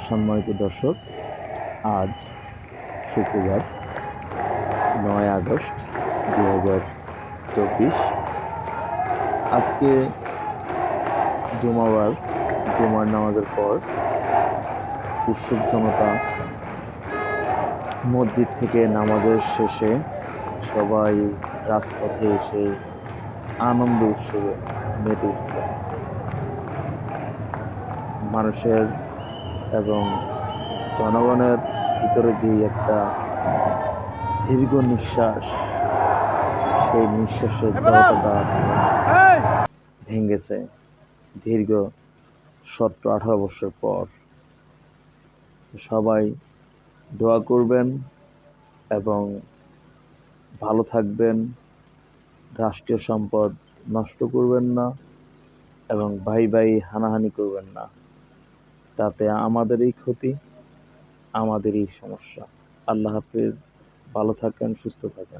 সম্মানিত দর্শক, আজ শুক্রবার নয় আগস্ট দু হাজার চব্বিশ। আজকে জুমাবার, জুমার নামাজের পর উৎসুক জনতা মসজিদ থেকে নামাজের শেষে সবাই রাজপথে এসে আনন্দ উৎসবে মেতে উঠছে। মানুষের এবং জনগণের ভিতরে যে একটা দীর্ঘ নিঃশ্বাস, সেই নিঃশ্বাসের জড়তাটা আজকে ভেঙেছে। দীর্ঘ সতেরো, আঠারো বছর পর। সবাই দোয়া করবেন এবং ভালো থাকবেন। রাষ্ট্রীয় সম্পদ নষ্ট করবেন না এবং ভাই ভাই হানাহানি করবেন না। তাতে আমাদেরই ক্ষতি আমাদেরই সমস্যা। আল্লাহ হাফিজ ভালো থাকেন সুস্থ থাকেন।